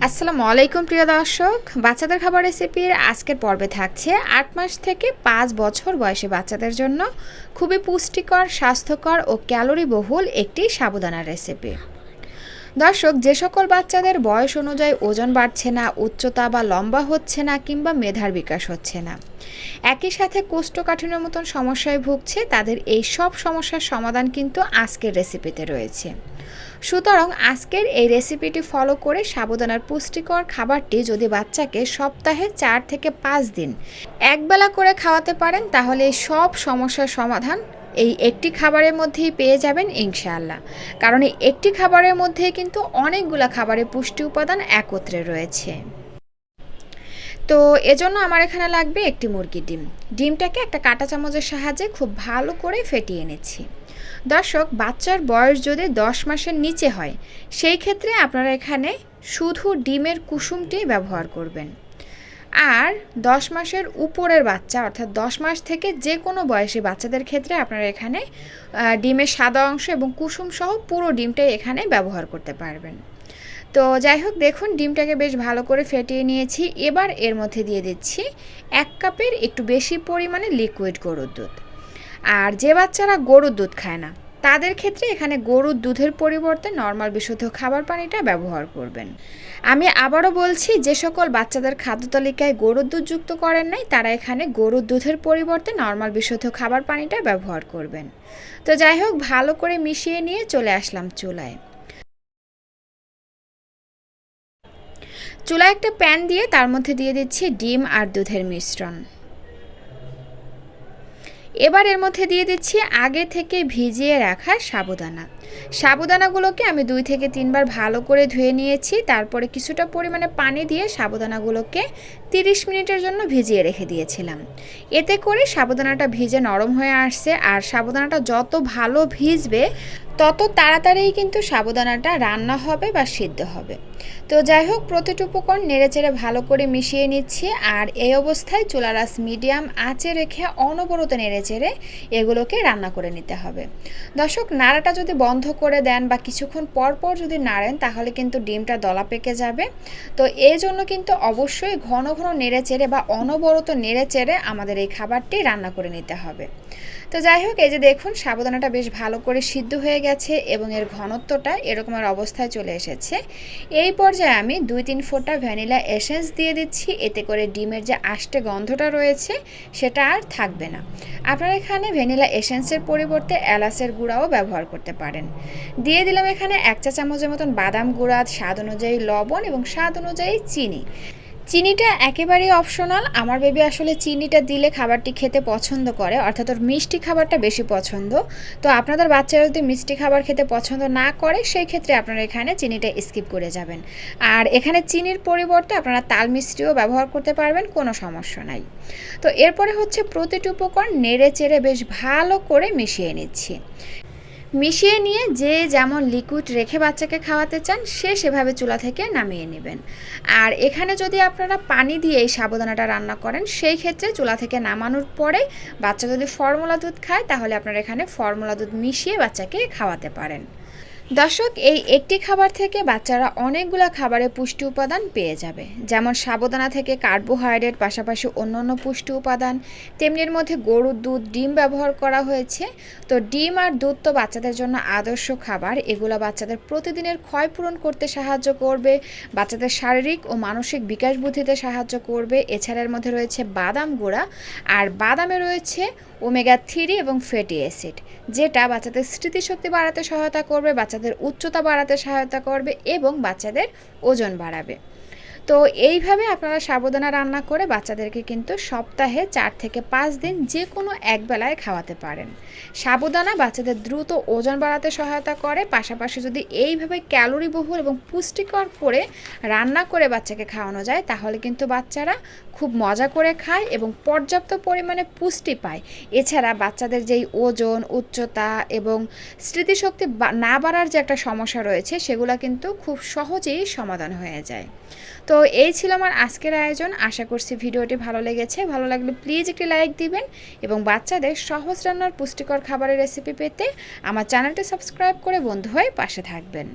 আসসালামু আলাইকুম, প্রিয় দর্শক। বাচ্চাদের খাবার রেসিপির আজকের পর্বে থাকছে আট মাস থেকে পাঁচ বছর বয়সী বাচ্চাদের জন্য খুবই পুষ্টিকর, স্বাস্থ্যকর ও ক্যালোরি বহুল একটি সাবুদানার রেসিপি। দর্শক, যে সকল বাচ্চাদের বয়স অনুযায়ী ওজন বাড়ছে না, উচ্চতা বা লম্বা হচ্ছে না কিংবা মেধার বিকাশ হচ্ছে না, একই সাথে কোষ্ঠকাঠিন্যের মতন সমস্যায় ভুগছে, তাদের এই সব সমস্যার সমাধান কিন্তু আজকের রেসিপিতে রয়েছে। সুতরাং আজকের এই রেসিপিটি ফলো করে সাবধানার পুষ্টিকর খাবারটি যদি বাচ্চাকে সপ্তাহে চার থেকে পাঁচ দিন একবেলা করে খাওয়াতে পারেন, তাহলে সব সমস্যার সমাধান এই একটি খাবারের মধ্যেই পেয়ে যাবেন ইনশাআল্লাহ। কারণ এই একটি খাবারের মধ্যেই কিন্তু অনেকগুলো খাবারের পুষ্টি উপাদান একত্রে রয়েছে। তো এজন্য আমার এখানে লাগবে একটি মুরগির ডিম। ডিমটাকে একটা কাঁটা চামচের সাহায্যে খুব ভালো করে ফেটিয়ে নিচ্ছি। দর্শক, বাচ্চার বয়স যদি দশ মাসের নিচে হয়, সেই ক্ষেত্রে আপনারা এখানে শুধু ডিমের কুসুমটি ব্যবহার করবেন। আর দশ মাসের উপরের বাচ্চা, অর্থাৎ দশ মাস থেকে যে কোনো বয়সী বাচ্চাদের ক্ষেত্রে আপনারা এখানে ডিমের সাদা অংশ এবং কুসুম সহ পুরো ডিমটাই এখানে ব্যবহার করতে পারবেন। তো যাই হোক, দেখুন, ডিমটাকে বেশ ভালো করে ফেটিয়ে নিয়েছি। এবার এর মধ্যে দিয়ে দিচ্ছি এক কাপের একটু বেশি পরিমাণে লিকুইড গরুর দুধ। আর যে বাচ্চারা গরুর দুধ খায় না, তাদের ক্ষেত্রে এখানে গরুর দুধের পরিবর্তে নর্মাল বিশুদ্ধ খাবার পানিটা ব্যবহার করবেন। আমি আবারও বলছি, যে সকল বাচ্চাদের খাদ্য তালিকায় গরুর দুধ যুক্ত করেন নাই, তারা এখানে গরুর দুধের পরিবর্তে নর্মাল বিশুদ্ধ খাবার পানিটা ব্যবহার করবেন। তো যাই হোক, ভালো করে মিশিয়ে নিয়ে চলে আসলাম চুলায়। চুলায় একটা প্যান দিয়ে তার মধ্যে দিয়ে দিচ্ছি ডিম আর দুধের মিশ্রণ। এবার এর মধ্যে দিয়ে দিচ্ছি আগে থেকে ভিজিয়ে রাখা সাবুদানা। সাবুদানাগুলোকে আমি দুই থেকে তিনবার ভালো করে ধুয়ে নিয়েছি। তারপরে কিছুটা পরিমাণে পানি দিয়ে সাবুদানাগুলোকে তিরিশ মিনিটের জন্য ভিজিয়ে রেখে দিয়েছিলাম। এতে করে সাবুদানাটা ভিজে নরম হয়ে আসছে আর সাবুদানাটা যত ভালো ভিজবে, তত তাড়াতাড়ি কিন্তু সাবুদানাটা রান্না হবে বা সিদ্ধ হবে। তো যাই হোক, প্রতিটি উপকরণ নেড়েচেড়ে ভালো করে মিশিয়ে নিচ্ছি আর এই অবস্থায় চুলারাস মিডিয়াম আঁচে রেখে অনবরত নেড়েচেড়ে এগুলোকে রান্না করে নিতে হবে। দর্শক, নাড়াটা যদি বন্ধ করে দেন বা কিছুক্ষণ পর পর যদি নাড়েন, তাহলে কিন্তু ডিমটা দলা পেকে যাবে। তো এই জন্য কিন্তু অবশ্যই ঘন ঘন নেড়ে চেড়ে বা অনবরত নেড়ে চেড়ে আমাদের এই খাবারটি রান্না করে নিতে হবে। তো যাই হোক, এই যে দেখুন, সাবধানাটা বেশ ভালো করে সিদ্ধ হয়ে গেছে এবং এর ঘনত্বটা এরকমের অবস্থায় চলে এসেছে। এই পর্যায়ে আমি দুই তিন ফোঁটা ভ্যানিলা এসেন্স দিয়ে দিচ্ছি, এতে করে ডিমের যে আষ্টে গন্ধটা রয়েছে, সেটা আর থাকবে না। আপনারা এখানে ভ্যানিলা এসেন্সের পরিবর্তে এলাচের গুঁড়াও ব্যবহার করতে পারেন। দিয়ে দিলাম এখানে এক চা চামচের মতন বাদাম গুঁড়া, স্বাদ অনুযায়ী লবণ এবং স্বাদ অনুযায়ী চিনি। চিনিটা একেবারেই অপশনাল আমার বেবি আসলে চিনিটা দিলে খাবারটি খেতে পছন্দ করে, অর্থাৎ ওর মিষ্টি খাবারটা বেশি পছন্দ। তো আপনাদের বাচ্চারা যদি মিষ্টি খাবার খেতে পছন্দ না করে, সেই ক্ষেত্রে আপনারা এখানে চিনিটা স্কিপ করে যাবেন। আর এখানে চিনির পরিবর্তে আপনারা তাল মিষ্টিও ব্যবহার করতে পারবেন, কোনো সমস্যা নাই। তো এরপরে হচ্ছে প্রতিটি উপকরণ নেড়ে চেড়ে বেশ ভালো করে মিশিয়ে নিচ্ছি। মিশিয়ে নিয়ে যে যেমন লিকুইড রেখে বাচ্চাকে খাওয়াতে চান, সে সেভাবে চুলা থেকে নামিয়ে নেবেন। আর এখানে যদি আপনারা পানি দিয়ে এই সাবধানাটা রান্না করেন, সেই ক্ষেত্রে চুলা থেকে নামানোর পরে বাচ্চা যদি ফর্মুলা দুধ খায়, তাহলে আপনারা এখানে ফর্মুলা দুধ মিশিয়ে বাচ্চাকে খাওয়াতে পারেন। দর্শক, এই একটি খাবার থেকে বাচ্চারা অনেকগুলো খাবারের পুষ্টি উপাদান পেয়ে যাবে। যেমন সাবধানা থেকে কার্বোহাইড্রেট, পাশাপাশি অন্য অন্য পুষ্টি উপাদান। তেমনির মধ্যে গরুর দুধ, ডিম ব্যবহার করা হয়েছে। তো ডিম আর দুধ তো বাচ্চাদের জন্য আদর্শ খাবার। এগুলো বাচ্চাদের প্রতিদিনের ক্ষয় পূরণ করতে সাহায্য করবে, বাচ্চাদের শারীরিক ও মানসিক বিকাশ বুদ্ধিতে সাহায্য করবে। এছাড়ার মধ্যে রয়েছে বাদাম গুঁড়া। আর বাদামে রয়েছে ওমেগা থ্রি এবং ফ্যাটি অ্যাসিড, যেটা বাচ্চাদের স্মৃতিশক্তি বাড়াতে সহায়তা করবে, বাচ্চাদের উচ্চতা বাড়াতে সহায়তা করবে এবং বাচ্চাদের ওজন বাড়াবে। তো এইভাবে আপনারা সাবধানা রান্না করে বাচ্চাদেরকে কিন্তু সপ্তাহে চার থেকে পাঁচ দিন যে কোনো একবেলায় খাওয়াতে পারেন। সাবধানা বাচ্চাদের দ্রুত ওজন বাড়াতে সহায়তা করে। পাশাপাশি যদি এইভাবে ক্যালোরি বহুল এবং পুষ্টিকর করে রান্না করে বাচ্চাকে খাওয়ানো যায়, তাহলে কিন্তু বাচ্চারা খুব মজা করে খায় এবং পর্যাপ্ত পরিমাণে পুষ্টি পায়। এছাড়া বাচ্চাদের যেই ওজন, উচ্চতা এবং স্মৃতিশক্তি না বাড়ার যে একটা সমস্যা রয়েছে, সেগুলো কিন্তু খুব সহজেই সমাধান হয়ে যায়। তো এই ছিল আমার আজকের আয়োজন। আশা করছি ভিডিওটি ভালো লেগেছে। ভালো লাগলে প্লিজ একটি লাইক দিবেন এবং বাচ্চাদের সহজ রান্নার পুষ্টিকর খাবারের রেসিপি পেতে আমার চ্যানেলটি সাবস্ক্রাইব করে বন্ধু হয়ে পাশে থাকবেন।